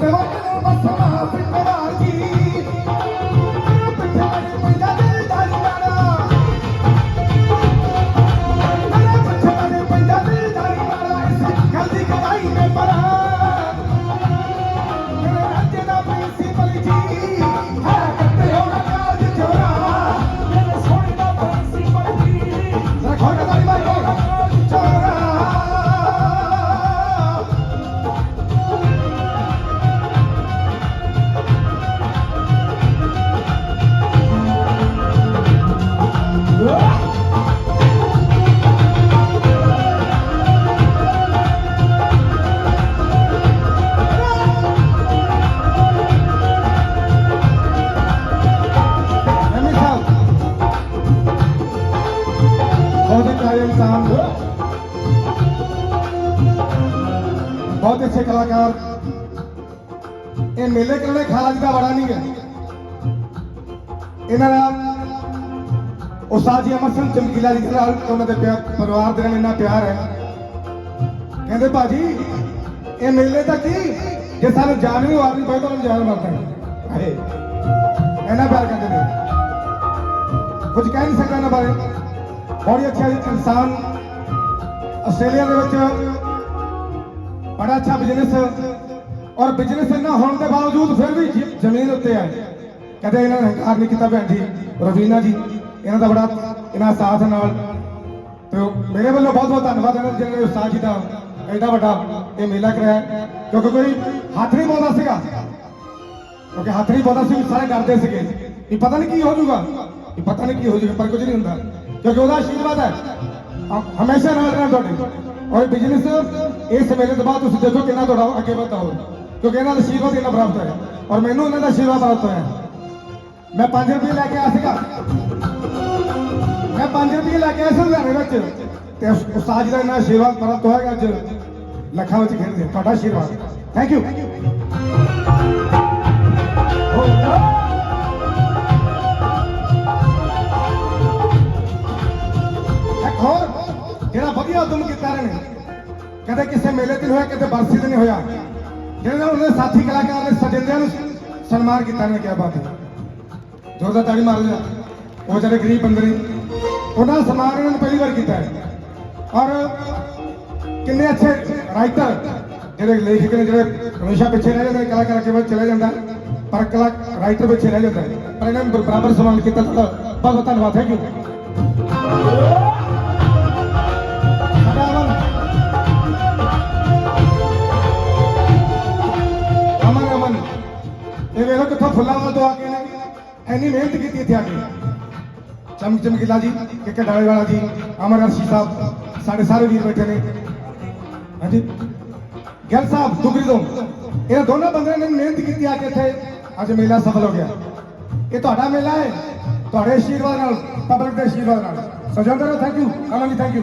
ਸਾਡੇ ਵਕਨ ਬਸਣਾ ਪਿੰਡਵਾਰ ਬਹੁਤ ਅੱਛੇ ਕਲਾਕਾਰ। ਇਹ ਮੇਲੇ ਕਰਨੇ ਖਾਜ ਦਾ ਬੜਾ ਨਹੀਂ ਹੈ। ਇਹਨਾਂ ਦਾ ਉਸਤਾਦ ਜੀ ਅਮਰ ਸਿੰਘ ਚਮਕੀਲਾ ਜੀ ਨਾਲ ਉਹਨਾਂ ਦੇ ਪਰਿਵਾਰ ਦੇ ਨਾਲ ਇੰਨਾ ਪਿਆਰ ਹੈ। ਕਹਿੰਦੇ ਭਾਜੀ, ਇਹ ਮੇਲੇ ਤਾਂ ਕੀ? ਜੇ ਸਾਨੂੰ ਜਾਣ ਵੀ ਵਾਰਨੀ ਪਏ ਤਾਂ ਉਹਨੂੰ ਜਾਨ ਮਰਦਾ ਹੈ। ਇਹਨਾਂ ਪਿਆਰ ਕਰਦੇ ਨੇ। ਕੁਝ ਕਹਿ ਨਹੀਂ ਸਕਦਾ ਇਹਨਾਂ ਬਾਰੇ। ਬਹੁਤ ਅੱਛਾ ਇਨਸਾਨ ਆਸਟ੍ਰੇਲੀਆ ਦੇ ਵਿੱਚ ਬੜਾ ਅੱਛਾ ਬਿਜ਼ਨਸ ਔਰ ਬਿਜ਼ਨਸ ਇੰਨਾ ਹੋਣ ਦੇ ਬਾਵਜੂਦ ਫਿਰ ਵੀ ਜ਼ਮੀਨ ਉੱਤੇ ਹੈ ਕਦੇ ਇਹਨਾਂ ਨੇ ਹੰਕਾਰ ਨਹੀਂ ਕੀਤਾ ਭੈਣ ਜੀ, ਰਵੀਨਾ ਜੀ, ਇਹਨਾਂ ਦਾ ਬੜਾ ਇਹਨਾਂ ਸਾਥ ਨਾਲ। ਤੇ ਮੇਰੇ ਵੱਲੋਂ ਬਹੁਤ ਬਹੁਤ ਧੰਨਵਾਦ ਇਹਨਾਂ ਜਿਹਨਾਂ ਨੇ ਉਸਤਾਦ ਜੀ ਦਾ ਐਡਾ ਵੱਡਾ ਇਹ ਮੇਲਾ ਕਰਾਇਆ। ਕਿਉਂਕਿ ਕੋਈ ਹੱਥ ਨਹੀਂ ਪਾਉਂਦਾ ਸੀਗਾ। ਕਿਉਂਕਿ ਹੱਥ ਨਹੀਂ ਪਾਉਂਦਾ ਸੀ ਸਾਰੇ ਡਰਦੇ ਸੀਗੇ। ਵੀ ਪਤਾ ਨਹੀਂ ਕੀ ਹੋ ਜਾਊਗਾ। ਵੀ ਪਤਾ ਨਹੀਂ ਕੀ ਹੋ ਜਾਊਗਾ, ਪਰ ਕੁਝ ਨਹੀਂ ਹੁੰਦਾ। ਕਿਉਂਕਿ ਉਹਦਾ ਆਸ਼ੀਰਵਾਦ ਹੈ। ਹਮੇਸ਼ਾ ਨਾਲ ਰਹਿਣਾ ਤੁਹਾਡੇ। ਔਰ ਬਿਜ਼ਨਸ, ਇਸ ਮੇਲੇ ਤੋਂ ਬਾਅਦ ਤੁਸੀਂ ਦੇਖੋ ਕਿੰਨਾ ਤੁਹਾਡਾ ਅੱਗੇ ਵਧਦਾ ਹੋ ਕਿਉਂਕਿ ਇਹਨਾਂ ਦਾ ਆਸ਼ੀਰਵਾਦ ਇਹਨਾਂ ਪ੍ਰਾਪਤ ਹੋਇਆ। ਔਰ ਮੈਨੂੰ ਇਹਨਾਂ ਦਾ ਆਸ਼ੀਰਵਾਦ ਪ੍ਰਾਪਤ ਹੋਇਆ। ਮੈਂ 5 ਰੁਪਏ ਲੈ ਕੇ ਆਇਆ ਸੀਗਾ। ਮੈਂ 5 ਰੁਪਏ ਲੈ ਕੇ ਆਇਆ ਸੀ ਲੁਧਿਆਣੇ ਵਿੱਚ। ਤੇ ਉਸ- ਉਸਤਾਦ ਦਾ ਇਹਨਾਂ ਆਸ਼ੀਰਵਾਦ ਪ੍ਰਾਪਤ ਹੋਇਆ ਅੱਜ ਲੱਖਾਂ ਵਿੱਚ ਖੇਡਦੇ ਤੁਹਾਡਾ ਆਸ਼ੀਰਵਾਦ ਥੈਂਕ ਯੂ ਜਿਹੜਾ ਕੀਤਾ ਰਹੇ ਨੇ। ਕਦੇ ਕਿਸੇ ਮੇਲੇ ਤੇ ਹੋਇਆ, ਕਦੇ ਬਰਸੀ ਤੇ ਨਹੀਂ ਹੋਇਆ। ਜਿਹੜੇ ਨਾਲ ਉਹਨੇ ਸਾਥੀ ਕਲਾਕਾਰ ਨੇ ਸਜਿੰਦਿਆਂ ਨੂੰ ਸਨਮਾਨ ਕੀਤਾ ਨੇ ਕਿਹਾ ਬਾਤ ਜੋਰਦਾਰ ਤਾੜੀ ਮਾਰ ਲਿਆ। ਉਹ ਜਿਹੜੇ ਗਰੀਬ ਬੰਦੇ ਨੇ। ਉਹਨਾਂ ਦਾ ਸਨਮਾਨ ਇਹਨਾਂ ਨੇ ਪਹਿਲੀ ਵਾਰ ਕੀਤਾ ਹੈ। ਔਰ ਕਿੰਨੇ ਅੱਛੇ ਰਾਈਟਰ, ਜਿਹੜੇ ਲੇਖਕ ਨੇ, ਜਿਹੜੇ ਹਮੇਸ਼ਾ ਪਿੱਛੇ ਰਹਿ ਜਾਂਦੇ ਨੇ, ਕਲਾਕਾਰ ਅੱਗੇ ਵੱਧ ਚਲੇ ਜਾਂਦਾ ਪਰ ਕਲਾ ਰਾਈਟਰ ਪਿੱਛੇ ਰਹਿ ਜਾਂਦਾ ਹੈ। ਪਰ ਇਹਨਾਂ ਨੂੰ ਬਰਾਬਰ ਸਨਮਾਨ ਕੀਤਾ। ਤੁਹਾਡਾ ਬਹੁਤ ਧੰਨਵਾਦ। ਹੈ ਯੂ ਇਹ ਫੁੱਲਾਂ ਵੱਲ ਤੋਂ ਆ ਕੇ ਨੇ। ਇੰਨੀ ਮਿਹਨਤ ਕੀਤੀ ਇੱਥੇ ਆ ਕੇ। ਚਮਕ ਚਮਕੀਲਾ ਜੀ ਕਿੱਕੇ ਡਾਲੇ ਵਾਲਾ ਜੀ, ਅਮਰ ਅਰਸ਼ੀ ਸਾਹਿਬ, ਸਾਡੇ ਸਾਰੇ ਵੀਰ ਬੈਠੇ ਨੇ। ਹਾਂਜੀ। ਗਿੱਲ ਸਾਹਿਬ, ਦੁਗਰੀ ਤੋਂ। ਇਹ ਦੋਨੋਂ ਬੰਦਿਆਂ ਨੇ ਮਿਹਨਤ ਕੀਤੀ ਆ ਕੇ ਇੱਥੇ। ਅੱਜ ਮੇਲਾ ਸਫਲ ਹੋ ਗਿਆ। ਇਹ ਤੁਹਾਡਾ ਮੇਲਾ ਹੈ। ਤੁਹਾਡੇ ਆਸ਼ੀਰਵਾਦ ਨਾਲ, ਪਬਲਿਕ ਦੇ ਆਸ਼ੀਰਵਾਦ ਨਾਲ। ਸਜਿੰਦਰ thank you Aman ji thank you